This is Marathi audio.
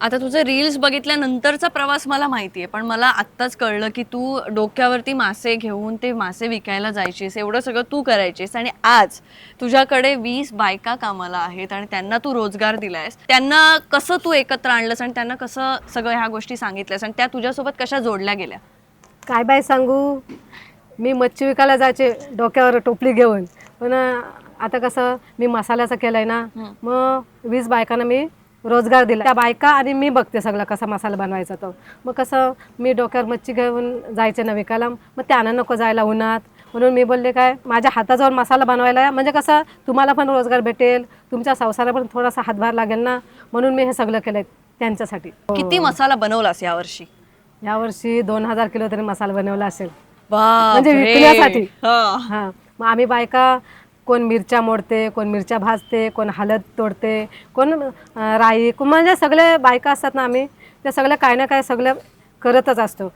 आता तुझे रील्स बघितल्यानंतरचा प्रवास मला माहितीये पण मला आत्ताच कळलं की तू डोक्यावरती मासे घेऊन ते मासे विकायला जायचीस एवढं सगळं तू करायचीस आणि आज तुझ्याकडे वीस बायका कामाला आहेत आणि त्यांना तू रोजगार दिलायस. त्यांना कसं तू एकत्र आणलंस आणि त्यांना कसं सगळं ह्या गोष्टी सांगितल्यास आणि त्या तुझ्यासोबत कशा जोडल्या गेल्या? काय बाय सांगू? मी मच्छी विकायला जायचे डोक्यावर टोपली घेऊन. पण आता कसं मी मसाल्याचं केलंय ना मग वीस बायकांना मी रोजगार दिला. त्या बायका आणि मी बघते सगळं कसा मसाला बनवायचा तो. मग कसं मी डोक्यावर मच्छी घेऊन जायचे ना विकायला. मग त्यानं नको जायला उन्हात. म्हणून मी बोलले काय माझ्या हाताजवळ मसाला बनवायला म्हणजे कसं तुम्हाला पण रोजगार भेटेल. तुमच्या संसाराला पण थोडासा हातभार लागेल ना. म्हणून मी हे सगळं केलंय त्यांच्यासाठी. किती मसाला बनवलास यावर्षी? यावर्षी दोन हजार किलो तरी मसाला बनवला असेल. म्हणजे विकण्यासाठी. हा. मग आम्ही बायका कोण मिरच्या मोडते कोण मिरच्या भाजते कोण हलद तोडते कोण राई कोण म्हणजे सगळे बायका असतात ना आम्ही त्या सगळ्या काय ना काय सगळं करतच असतो.